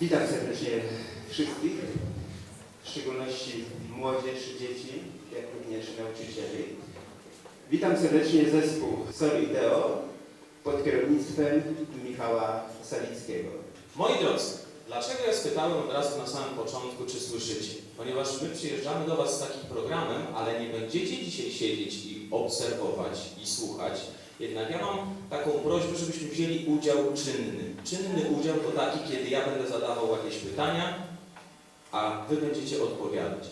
Witam serdecznie wszystkich, w szczególności młodzież, dzieci, jak również nauczycieli. Witam serdecznie zespół Solideo pod kierownictwem Michała Salickiego. Moi drodzy, dlaczego ja spytałem od razu na samym początku, czy słyszycie? Ponieważ my przyjeżdżamy do Was z takim programem, ale nie będziecie dzisiaj siedzieć i obserwować i słuchać. Jednak ja mam taką prośbę, żebyśmy wzięli udział czynny. Czynny udział to taki, kiedy ja będę zadawał jakieś pytania, a Wy będziecie odpowiadać.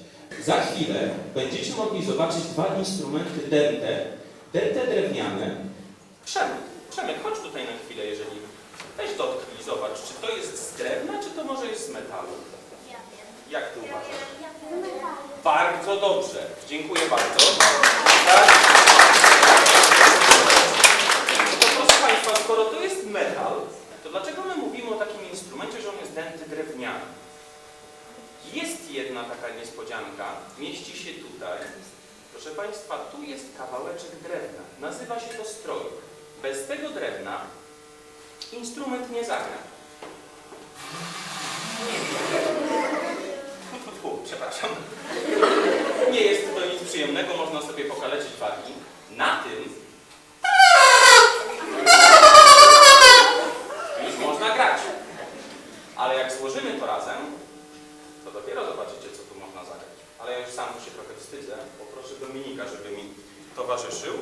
Za chwilę będziecie mogli zobaczyć dwa instrumenty dente, dente drewniane. Przemek, Przemek, chodź tutaj na chwilę, jeżeli Weź dotknij, zobacz, czy to jest z drewna, czy to może jest z metalu? Ja wiem. Jak ty uważasz? Ja wiem. Bardzo dobrze. Dziękuję bardzo. Tak. To proszę Państwa, skoro to jest metal, to dlaczego my mówimy o takim instrumencie, że on jest denty drewniany? Jest jedna taka niespodzianka, mieści się tutaj. Proszę Państwa, tu jest kawałeczek drewna. Nazywa się to stroj. Bez tego drewna instrument nie zagra. Fu, Przepraszam. Nie jest to nic przyjemnego, można sobie pokaleczyć wargi. Na tym już można grać. Ale jak złożymy to razem, to dopiero zobaczycie, co tu można zagrać. Ale ja już sam się trochę wstydzę. Poproszę Dominika, żeby mi towarzyszył.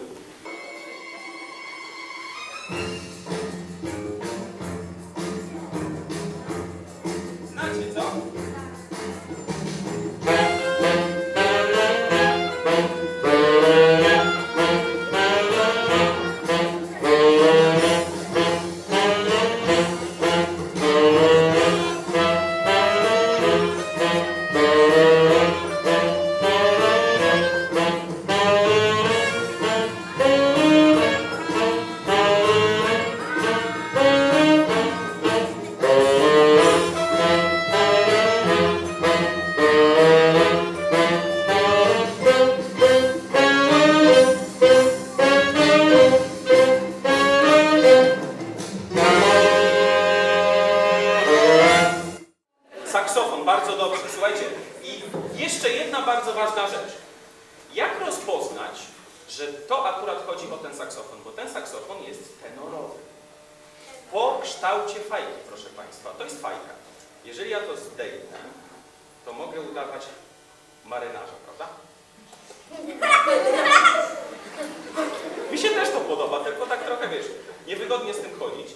Fajki, proszę Państwa. To jest fajka. Jeżeli ja to zdejmę, to mogę udawać marynarza, prawda? Mi się też to podoba, tylko tak trochę, wiesz, niewygodnie z tym chodzić.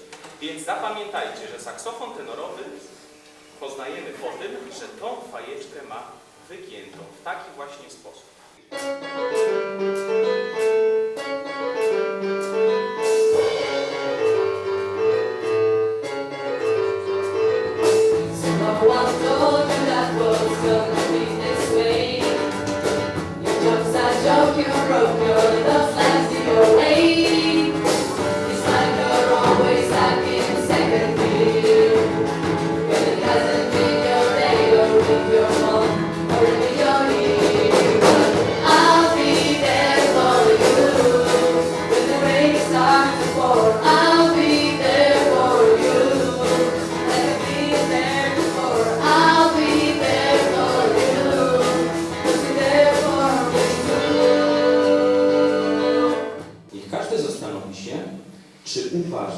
Więc zapamiętajcie, że saksofon tenorowy poznajemy po tym, że tą fajeczkę ma wygiętą w taki właśnie sposób. Hill Road, Bill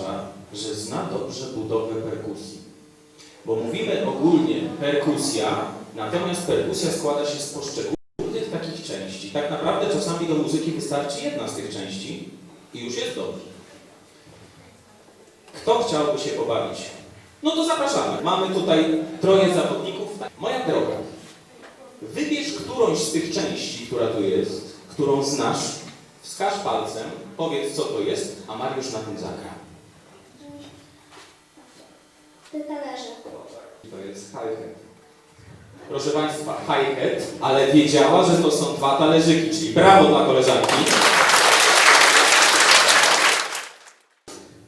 uważa, że zna dobrze budowę perkusji. Bo mówimy ogólnie perkusja, natomiast perkusja składa się z poszczególnych takich części. Tak naprawdę czasami do muzyki wystarczy jedna z tych części i już jest dobrze. Kto chciałby się pobawić? No to zapraszamy. Mamy tutaj troje zawodników. Moja droga, wybierz którąś z tych części, która tu jest, którą znasz, wskaż palcem, powiedz co to jest, a Mariusz na tym zagra. Talerze. To jest hi-hat. Proszę Państwa, hi-hat, ale wiedziała, że to są dwa talerzyki, czyli brawo dla koleżanki.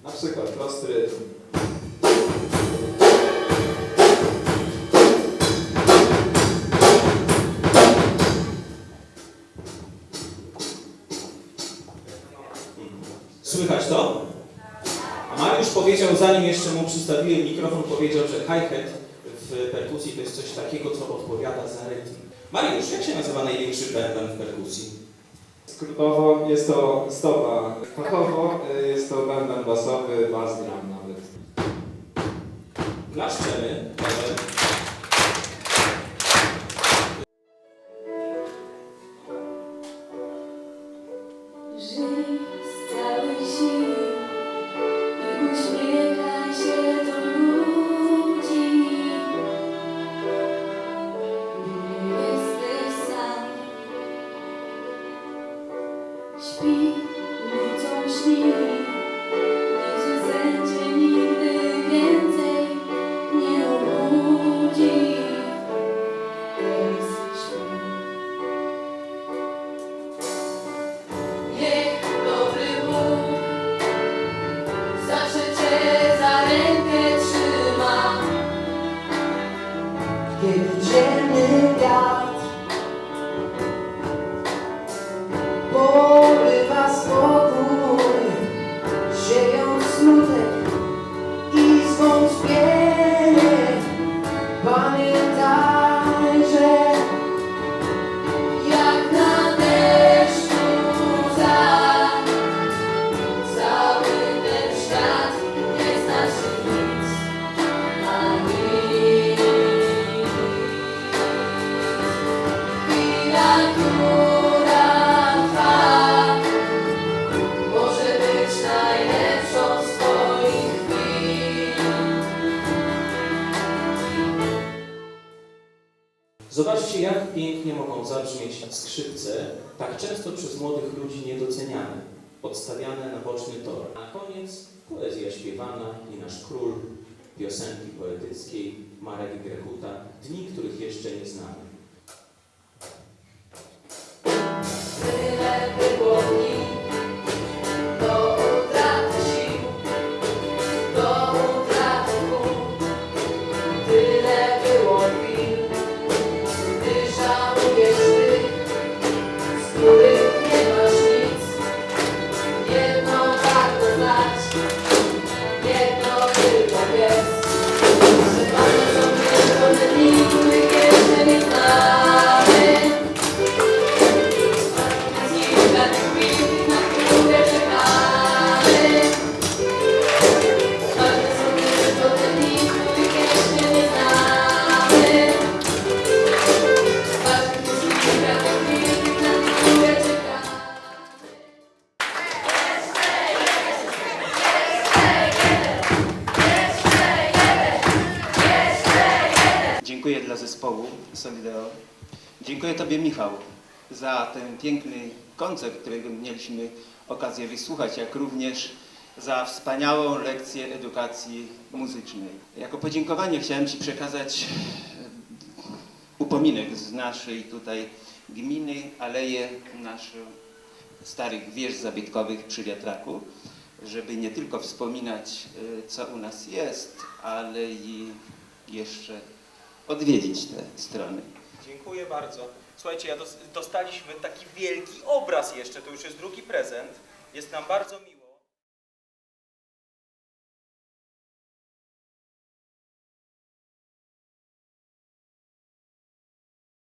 Na przykład prosty rytm. Słychać to? Mariusz powiedział, zanim jeszcze mu przystawiłem mikrofon, powiedział, że hi-hat w perkusji to jest coś takiego, co odpowiada za rytm. Mariusz, jak się nazywa największy bęben w perkusji? Skrótowo jest to stopa. Fachowo y, jest to bęben basowy, bas drum nawet. Klaszczemy. Zobaczcie, jak pięknie mogą zabrzmieć skrzypce, tak często przez młodych ludzi niedoceniane, odstawiane na boczny tor. Na koniec poezja śpiewana i nasz król piosenki poetyckiej Marek Grechuta, dni, których jeszcze nie znamy. Dla zespołu Solideo. Dziękuję Tobie, Michał, za ten piękny koncert, którego mieliśmy okazję wysłuchać, jak również za wspaniałą lekcję edukacji muzycznej. Jako podziękowanie chciałem Ci przekazać upominek z naszej tutaj gminy, aleje naszych starych wież zabytkowych przy wiatraku, żeby nie tylko wspominać, e, co u nas jest, ale i jeszcze odwiedzić te strony. Dziękuję bardzo. Słuchajcie, ja dos- dostaliśmy taki wielki obraz jeszcze, to już jest drugi prezent. Jest nam bardzo miło.